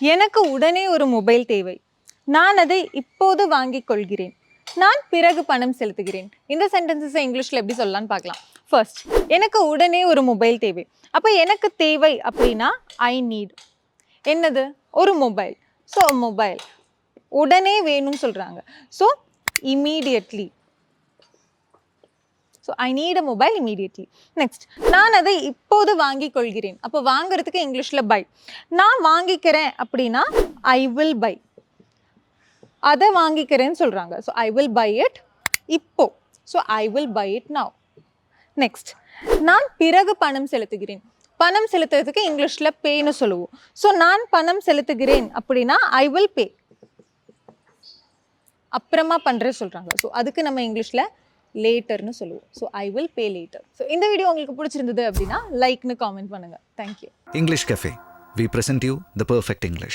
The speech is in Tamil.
எனக்கு உடனே ஒரு மொபைல் தேவை. நான் அதை இப்போது வாங்கிக் கொள்கிறேன். நான் பிறகு பணம் செலுத்துகிறேன். இந்த சென்டென்சஸை இங்கிலீஷில் எப்படி சொல்லலாம்னு பார்க்கலாம். ஃபர்ஸ்ட் எனக்கு உடனே ஒரு மொபைல் தேவை. அப்போ எனக்கு தேவை அப்படின்னா ஐ நீட் என்னது? ஒரு மொபைல். ஸோ மொபைல் உடனே வேணும்னு சொல்கிறாங்க so immediately so I need a mobile immediately next நான் அதை இப்போது வாங்கிக் கொள்கிறேன். அப்போ வாங்குறதுக்கு இங்கிலீஷில் பை நான் வாங்கிக்கிறேன் அப்படின்னா ஐ வில் பை அதை வாங்கிக்கிறேன்னு சொல்கிறாங்க so I will buy it இப்போ. So I will buy it now next நான் பிறகு பணம் செலுத்துகிறேன். பணம் செலுத்துறதுக்கு இங்கிலீஷில் பேன்னு சொல்லுவோம். ஸோ நான் பணம் செலுத்துகிறேன் அப்படின்னா ஐ வில் பே அப்புறமா பண்ணுற சொல்கிறாங்க ஸோ அதுக்கு நம்ம இங்கிலீஷில் லேட்டர்னு சொல்லுவோம். So I will pay later so இந்த வீடியோ உங்களுக்கு பிடிச்சிருந்தது அப்படின்னா லைக்னு காமெண்ட் பண்ணுங்கள் thank you English cafe we present you the perfect English